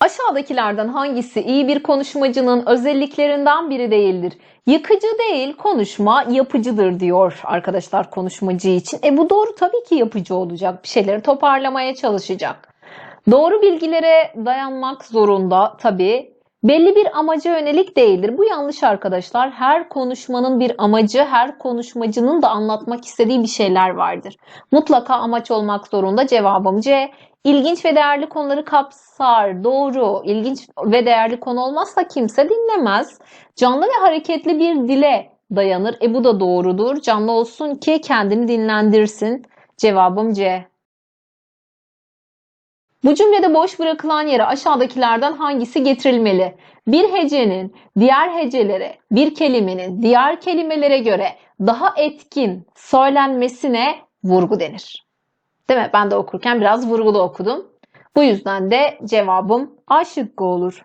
Aşağıdakilerden hangisi iyi bir konuşmacının özelliklerinden biri değildir? Yıkıcı değil, konuşma yapıcıdır diyor arkadaşlar konuşmacı için. E bu doğru tabii ki yapıcı olacak. Bir şeyleri toparlamaya çalışacak. Doğru bilgilere dayanmak zorunda tabii. Belli bir amaca yönelik değildir. Bu yanlış arkadaşlar. Her konuşmanın bir amacı, her konuşmacının da anlatmak istediği bir şeyler vardır. Mutlaka amaç olmak zorunda. Cevabım C. İlginç ve değerli konuları kapsar. Doğru. İlginç ve değerli konu olmazsa kimse dinlemez. Canlı ve hareketli bir dile dayanır. E bu da doğrudur. Canlı olsun ki kendini dinlendirsin. Cevabım C. Bu cümlede boş bırakılan yere aşağıdakilerden hangisi getirilmeli? Bir hecenin diğer hecelere, bir kelimenin diğer kelimelere göre daha etkin söylenmesine vurgu denir. Değil mi? Ben de okurken biraz vurgulu okudum. Bu yüzden de cevabım A şıkkı olur.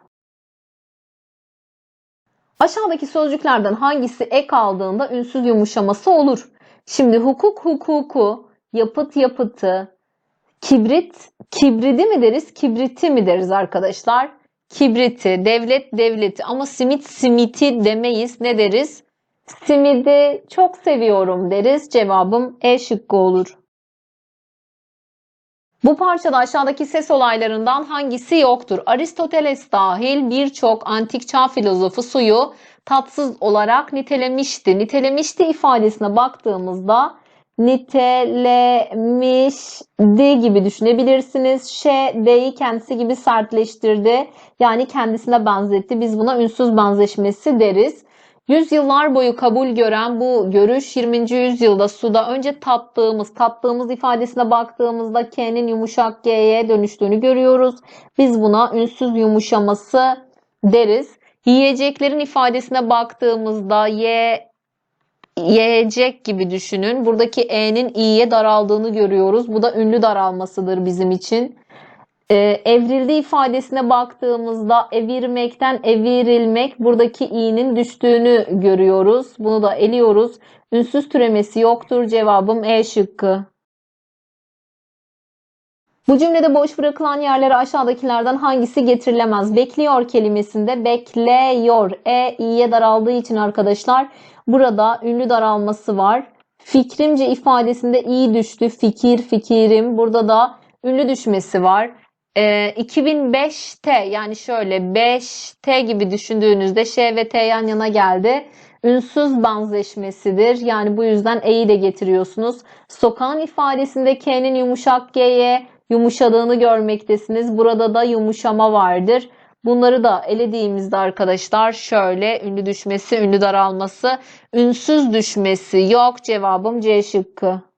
Aşağıdaki sözcüklerden hangisi ek aldığında ünsüz yumuşaması olur? Şimdi hukuk hukuku, yapıt yapıtı, kibrit kibridi mi deriz, kibriti mi deriz arkadaşlar? Kibriti, devlet devleti ama simit simiti demeyiz. Ne deriz? Simidi çok seviyorum deriz. Cevabım E şıkkı olur. Bu parçada aşağıdaki ses olaylarından hangisi yoktur? Aristoteles dahil birçok antik çağ filozofu suyu tatsız olarak nitelemişti. Nitelemişti ifadesine baktığımızda nitelemişti gibi düşünebilirsiniz. Ş, D'yi kendisi gibi sertleştirdi. Yani kendisine benzetti. Biz buna ünsüz benzeşmesi deriz. Yüzyıllar boyu kabul gören bu görüş 20. yüzyılda suda önce tattığımız, tattığımız ifadesine baktığımızda K'nin yumuşak G'ye dönüştüğünü görüyoruz. Biz buna ünsüz yumuşaması deriz. Yiyeceklerin ifadesine baktığımızda Y yiyecek gibi düşünün. Buradaki E'nin i'ye daraldığını görüyoruz. Bu da ünlü daralmasıdır bizim için. Ee, evrildi ifadesine baktığımızda evirmekten evirilmek buradaki i'nin düştüğünü görüyoruz. Bunu da eliyoruz. Ünsüz türemesi yoktur. Cevabım E şıkkı. Bu cümlede boş bırakılan yerlere aşağıdakilerden hangisi getirilemez? Bekliyor kelimesinde bekliyor. E i'ye daraldığı için arkadaşlar burada ünlü daralması var. Fikrimce ifadesinde i düştü. Fikir, fikirim. Burada da ünlü düşmesi var. E, 2005'te yani şöyle 5T gibi düşündüğünüzde Ş ve T yan yana geldi. Ünsüz benzeşmesidir. Yani bu yüzden E'yi de getiriyorsunuz. Sokağın ifadesinde K'nin yumuşak G'ye yumuşadığını görmektesiniz. Burada da yumuşama vardır. Bunları da elediğimizde arkadaşlar şöyle ünlü düşmesi, ünlü daralması, ünsüz düşmesi yok. Cevabım C şıkkı.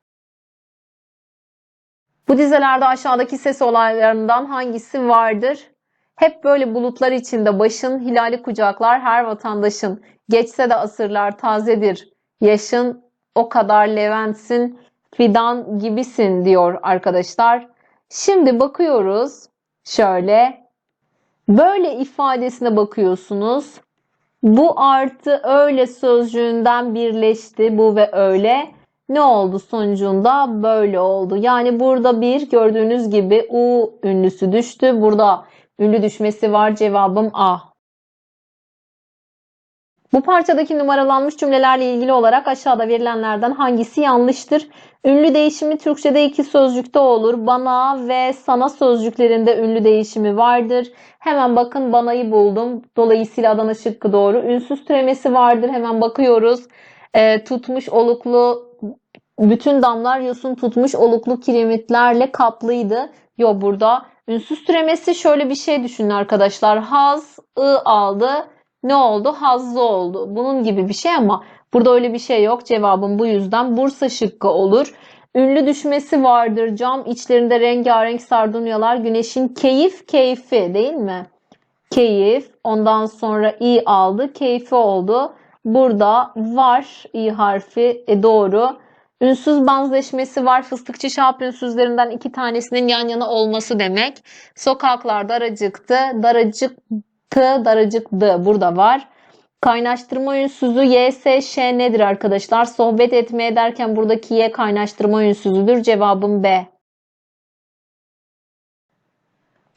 Bu dizelerde aşağıdaki ses olaylarından hangisi vardır? Hep böyle bulutlar içinde başın hilali kucaklar her vatandaşın. Geçse de asırlar tazedir. Yaşın o kadar Levent'sin, fidan gibisin diyor arkadaşlar. Şimdi bakıyoruz şöyle. Böyle ifadesine bakıyorsunuz. Bu artı öyle sözcüğünden birleşti bu ve öyle. Ne oldu sonucunda? Böyle oldu. Yani burada bir gördüğünüz gibi U ünlüsü düştü. Burada ünlü düşmesi var. Cevabım A. Bu parçadaki numaralanmış cümlelerle ilgili olarak aşağıda verilenlerden hangisi yanlıştır? Ünlü değişimi Türkçe'de iki sözcükte olur. Bana ve sana sözcüklerinde ünlü değişimi vardır. Hemen bakın banayı buldum. Dolayısıyla Adana şıkkı doğru. Ünsüz türemesi vardır. Hemen bakıyoruz. E, tutmuş oluklu bütün damlar yosun tutmuş oluklu kiremitlerle kaplıydı. Yo burada ünsüz türemesi şöyle bir şey düşünün arkadaşlar. Haz, ı aldı. Ne oldu? Hazlı oldu. Bunun gibi bir şey ama burada öyle bir şey yok. Cevabım bu yüzden Bursa şıkkı olur. Ünlü düşmesi vardır. Cam içlerinde rengarenk sardunyalar. Güneşin keyif keyfi değil mi? Keyif. Ondan sonra i aldı. Keyfi oldu. Burada var i harfi. E doğru. Ünsüz benzeşmesi var. Fıstıkçı şap ünsüzlerinden iki tanesinin yan yana olması demek. Sokaklar daracıktı. Daracıktı, daracıktı. Burada var. Kaynaştırma ünsüzü Y, S, Ş nedir arkadaşlar? Sohbet etmeye derken buradaki Y kaynaştırma ünsüzüdür. Cevabım B.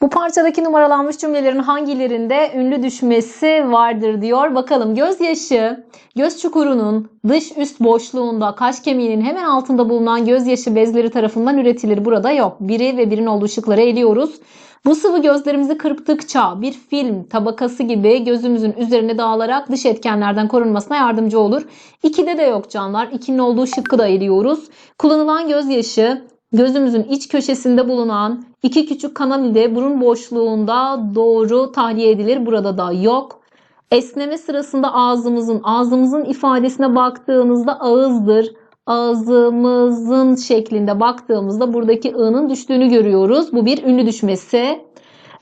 Bu parçadaki numaralanmış cümlelerin hangilerinde ünlü düşmesi vardır diyor. Bakalım gözyaşı, göz çukurunun dış üst boşluğunda kaş kemiğinin hemen altında bulunan gözyaşı bezleri tarafından üretilir. Burada yok. Biri ve birin olduğu şıkları eliyoruz. Bu sıvı gözlerimizi kırptıkça bir film tabakası gibi gözümüzün üzerine dağılarak dış etkenlerden korunmasına yardımcı olur. İkide de yok canlar. İkinin olduğu şıkkı da eliyoruz. Kullanılan gözyaşı gözümüzün iç köşesinde bulunan iki küçük kanal ile burun boşluğunda doğru tahliye edilir. Burada da yok. Esneme sırasında ağzımızın, ağzımızın ifadesine baktığımızda ağızdır. Ağzımızın şeklinde baktığımızda buradaki ı'nın düştüğünü görüyoruz. Bu bir ünlü düşmesi.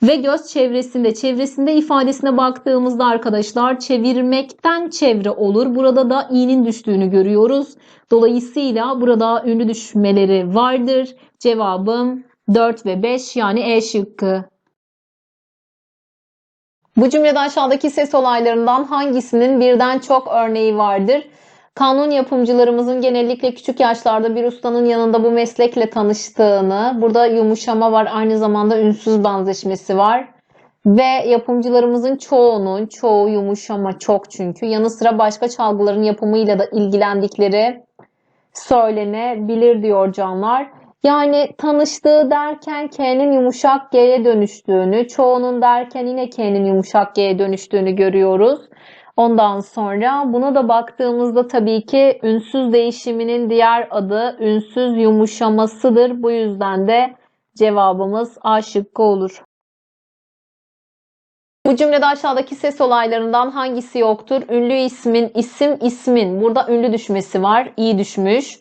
Ve göz çevresinde, çevresinde ifadesine baktığımızda arkadaşlar çevirmekten çevre olur. Burada da i'nin düştüğünü görüyoruz. Dolayısıyla burada ünlü düşmeleri vardır. Cevabım 4 ve 5 yani E şıkkı. Bu cümlede aşağıdaki ses olaylarından hangisinin birden çok örneği vardır? Kanun yapımcılarımızın genellikle küçük yaşlarda bir ustanın yanında bu meslekle tanıştığını, burada yumuşama var, aynı zamanda ünsüz benzeşmesi var. Ve yapımcılarımızın çoğunun, çoğu yumuşama çok çünkü, yanı sıra başka çalgıların yapımıyla da ilgilendikleri söylenebilir diyor canlar. Yani tanıştığı derken K'nin yumuşak G'ye dönüştüğünü, çoğunun derken yine K'nin yumuşak G'ye dönüştüğünü görüyoruz. Ondan sonra buna da baktığımızda tabii ki ünsüz değişiminin diğer adı ünsüz yumuşamasıdır. Bu yüzden de cevabımız A şıkkı olur. Bu cümlede aşağıdaki ses olaylarından hangisi yoktur? Ünlü ismin, isim ismin. Burada ünlü düşmesi var. İyi düşmüş.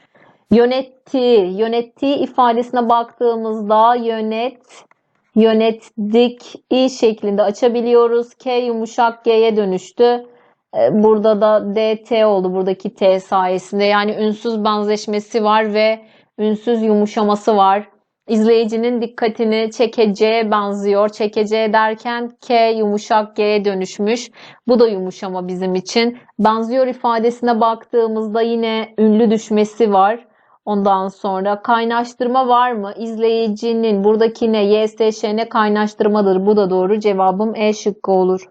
Yönettiği, yönettiği ifadesine baktığımızda yönet, yönettik i şeklinde açabiliyoruz. K yumuşak G'ye dönüştü. Ee, Burada da DT oldu buradaki T sayesinde. Yani ünsüz benzeşmesi var ve ünsüz yumuşaması var. İzleyicinin dikkatini çekeceğe benziyor. Çekeceğe derken K yumuşak G'ye dönüşmüş. Bu da yumuşama bizim için. Benziyor ifadesine baktığımızda yine ünlü düşmesi var. Ondan sonra kaynaştırma var mı? İzleyicinin buradaki ne? YSŞ ne kaynaştırmadır. Bu da doğru. Cevabım E şıkkı olur.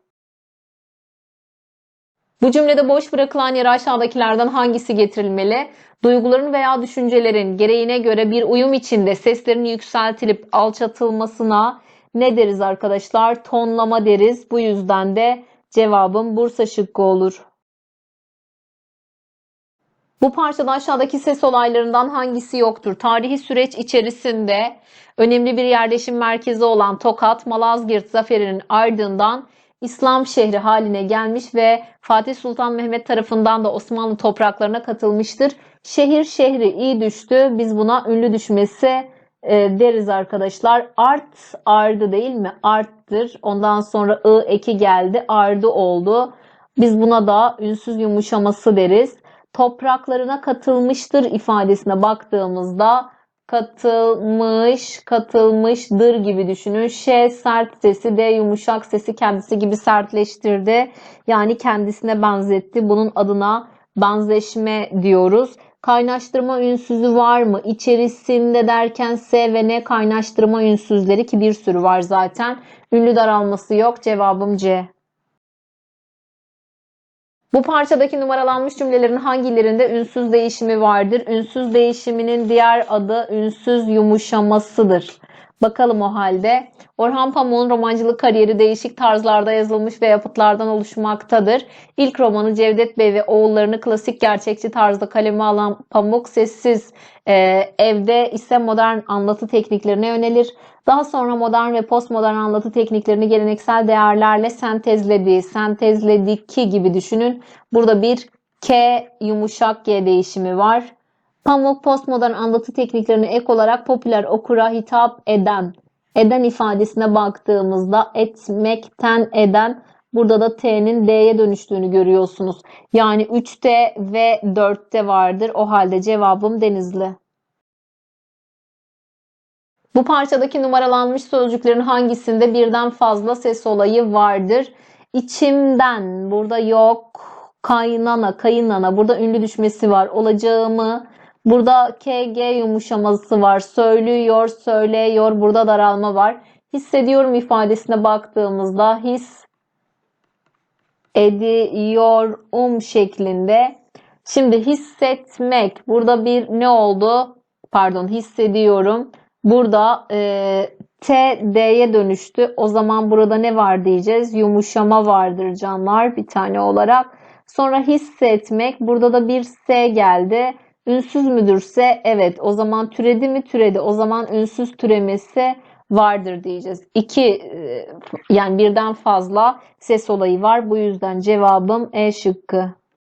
Bu cümlede boş bırakılan yere aşağıdakilerden hangisi getirilmeli? Duyguların veya düşüncelerin gereğine göre bir uyum içinde seslerin yükseltilip alçatılmasına ne deriz arkadaşlar? Tonlama deriz. Bu yüzden de cevabım Bursa şıkkı olur. Bu parçada aşağıdaki ses olaylarından hangisi yoktur? Tarihi süreç içerisinde önemli bir yerleşim merkezi olan Tokat, Malazgirt zaferinin ardından İslam şehri haline gelmiş ve Fatih Sultan Mehmet tarafından da Osmanlı topraklarına katılmıştır. Şehir şehri iyi düştü. Biz buna ünlü düşmesi e, deriz arkadaşlar. Art ardı değil mi? Arttır. Ondan sonra ı eki geldi. Ardı oldu. Biz buna da ünsüz yumuşaması deriz. Topraklarına katılmıştır ifadesine baktığımızda katılmış, katılmışdır gibi düşünün. Ş sert sesi, D yumuşak sesi kendisi gibi sertleştirdi. Yani kendisine benzetti. Bunun adına benzeşme diyoruz. Kaynaştırma ünsüzü var mı? İçerisinde derken S ve N kaynaştırma ünsüzleri ki bir sürü var zaten. Ünlü daralması yok. Cevabım C. Bu parçadaki numaralanmış cümlelerin hangilerinde ünsüz değişimi vardır? Ünsüz değişiminin diğer adı ünsüz yumuşamasıdır. Bakalım o halde. Orhan Pamuk'un romancılık kariyeri değişik tarzlarda yazılmış ve yapıtlardan oluşmaktadır. İlk romanı Cevdet Bey ve oğullarını klasik gerçekçi tarzda kaleme alan Pamuk sessiz e, evde ise modern anlatı tekniklerine yönelir. Daha sonra modern ve postmodern anlatı tekniklerini geleneksel değerlerle sentezlediği, sentezlediki gibi düşünün. Burada bir K yumuşak G değişimi var. Pamuk postmodern anlatı tekniklerine ek olarak popüler okura hitap eden, eden ifadesine baktığımızda etmekten eden burada da T'nin D'ye dönüştüğünü görüyorsunuz. Yani 3'te ve 4'te vardır. O halde cevabım Denizli. Bu parçadaki numaralanmış sözcüklerin hangisinde birden fazla ses olayı vardır? İçimden burada yok. Kaynana, kayınana burada ünlü düşmesi var. Olacağımı burada KG yumuşaması var. Söylüyor, söyleyor. Burada daralma var. Hissediyorum ifadesine baktığımızda his ediyorum şeklinde. Şimdi hissetmek. Burada bir ne oldu? Pardon hissediyorum. Burada e, T D'ye dönüştü. O zaman burada ne var diyeceğiz? Yumuşama vardır canlar bir tane olarak. Sonra hissetmek. Burada da bir S geldi. Ünsüz müdürse evet. O zaman türedi mi türedi. O zaman ünsüz türemesi vardır diyeceğiz. İki e, yani birden fazla ses olayı var. Bu yüzden cevabım E şıkkı.